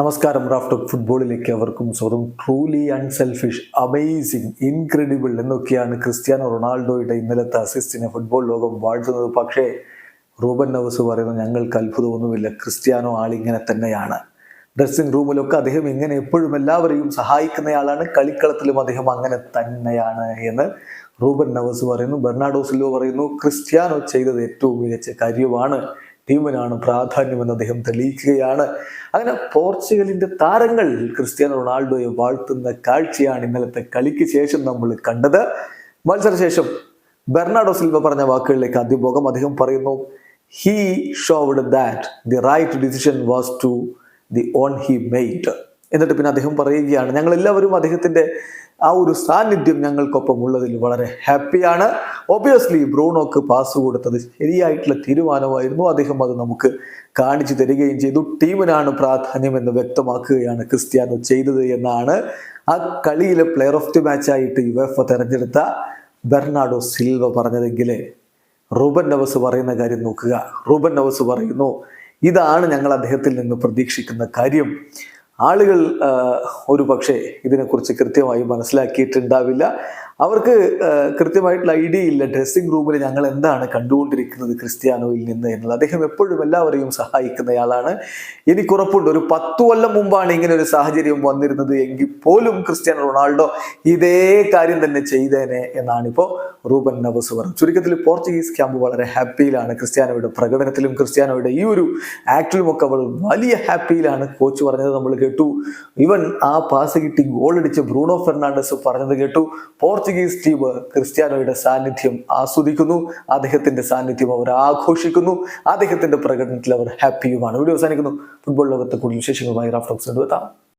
നമസ്കാരം റാഫ്റ്റ് ഫുട്ബോളിലേക്ക് അവർക്കും സ്വന്തം ട്രൂലി അൺസെൽഫിഷ് അമേസിങ് ഇൻക്രെഡിബിൾ എന്നൊക്കെയാണ് ക്രിസ്ത്യാനോ റൊണാൾഡോയുടെ ഇന്നലത്തെ അസിസ്റ്റിനെ ഫുട്ബോൾ ലോകം വാഴ്ത്തുന്നത്. പക്ഷേ റൂബൻ നവസ് പറയുന്നു ഞങ്ങൾക്ക് അത്ഭുതമൊന്നുമില്ല. ക്രിസ്ത്യാനോ ആളിങ്ങനെ തന്നെയാണ്. ഡ്രസ്സിംഗ് റൂമിലൊക്കെ അദ്ദേഹം ഇങ്ങനെ എപ്പോഴും എല്ലാവരെയും സഹായിക്കുന്നയാളാണ്. കളിക്കളത്തിലും അദ്ദേഹം അങ്ങനെ തന്നെയാണ് എന്ന് റൂബൻ നവസ് പറയുന്നു. ബെർണാഡോ സിൽവ പറയുന്നു ക്രിസ്ത്യാനോ ചെയ്തത് ഏറ്റവും മികച്ച കാര്യമാണ്. ടീമിനാണ് പ്രാധാന്യമെന്ന് അദ്ദേഹം തെളിയിക്കുകയാണ്. അങ്ങനെ പോർച്ചുഗലിന്റെ താരങ്ങൾ ക്രിസ്ത്യാനോ റൊണാൾഡോയെ വാഴ്ത്തുന്ന കാഴ്ചയാണ് ഇന്നലത്തെ കളിക്ക് ശേഷം നമ്മൾ കണ്ടത്. മത്സരശേഷം ബെർണാഡോ സിൽവ പറഞ്ഞ വാക്കുകളിലേക്ക് ആദ്യം പോകാം. അദ്ദേഹം പറയുന്നു he showed that the right decision was to the one he made എന്നിട്ട് പിന്നെ അദ്ദേഹം പറയുകയാണ് ഞങ്ങൾ എല്ലാവരും അദ്ദേഹത്തിന്റെ ആ ഒരു സാന്നിധ്യം ഞങ്ങൾക്കൊപ്പം ഉള്ളതിൽ വളരെ ഹാപ്പിയാണ്. ഒബിയസ്ലി ബ്രൂണോക്ക് പാസ് കൊടുത്തത് ശരിയായിട്ടുള്ള തീരുമാനമായിരുന്നു. അദ്ദേഹം അത് നമുക്ക് കാണിച്ചു തരികയും ചെയ്തു. ടീമിനാണ് പ്രാധാന്യം എന്ന് വ്യക്തമാക്കുകയാണ് ക്രിസ്ത്യാനോ ചെയ്തത് എന്നാണ് ആ കളിയിലെ പ്ലെയർ ഓഫ് ദി മാച്ച് ആയിട്ട് എഫ് തെരഞ്ഞെടുത്ത ബെർണാഡോ സിൽവ പറഞ്ഞതെങ്കിൽ റൂബൻ നവസ് പറയുന്ന കാര്യം നോക്കുക. റൂബൻ നവസ് പറയുന്നു ഇതാണ് ഞങ്ങൾ അദ്ദേഹത്തിൽ നിന്ന് പ്രതീക്ഷിക്കുന്ന കാര്യം. ആളുകൾ ഒരു പക്ഷേ ഇതിനെക്കുറിച്ച് കൃത്യമായി മനസ്സിലാക്കിയിട്ടുണ്ടാവില്ല. അവർക്ക് കൃത്യമായിട്ടുള്ള ഐഡിയ ഇല്ല. ഡ്രസ്സിംഗ് റൂമിൽ ഞങ്ങൾ എന്താണ് കണ്ടുകൊണ്ടിരിക്കുന്നത് ക്രിസ്ത്യാനോയിൽ നിന്ന് എന്നുള്ളത്. അദ്ദേഹം എപ്പോഴും എല്ലാവരെയും സഹായിക്കുന്നയാളാണ്. എനിക്ക് ഉറപ്പുണ്ട്. ഒരു പത്തു കൊല്ലം മുമ്പാണ് ഇങ്ങനെ ഒരു സാഹചര്യം വന്നിരുന്നത് എങ്കിൽ പോലും ക്രിസ്ത്യാനോ റൊണാൾഡോ ഇതേ കാര്യം തന്നെ ചെയ്തേനെ എന്നാണ് ഇപ്പോൾ റൂബൻ നവസ് പറഞ്ഞത്. ചുരുക്കത്തിൽ പോർച്ചുഗീസ് ക്യാമ്പ് വളരെ ഹാപ്പിയിലാണ്. ക്രിസ്ത്യാനോയുടെ പ്രകടനത്തിലും ക്രിസ്ത്യാനോയുടെ ഈ ഒരു ആക്ടിലും ഒക്കെ അവൾ വലിയ ഹാപ്പിയിലാണ്. കോച്ച് പറഞ്ഞത് നമ്മൾ കേട്ടു. ഇവൻ ആ പാസ് കിട്ടി ഗോൾ അടിച്ച് ബ്രൂണോ ഫെർണാണ്ടസ് പറഞ്ഞത് കേട്ടു. പോർച്ചുഗീസ് ടീം ക്രിസ്ത്യാനോയുടെ സാന്നിധ്യം ആസ്വദിക്കുന്നു. അദ്ദേഹത്തിന്റെ സാന്നിധ്യം അവർ ആഘോഷിക്കുന്നു. അദ്ദേഹത്തിന്റെ പ്രകടനത്തിൽ അവർ ഹാപ്പിയുമാണ് വീഡിയോ അവസാനിക്കുന്നു. ഫുട്ബോൾ ലോകത്തെ കൂടുതൽ വിശേഷങ്ങളുമായി റാഫ്റ്റോക്സ് എത്താം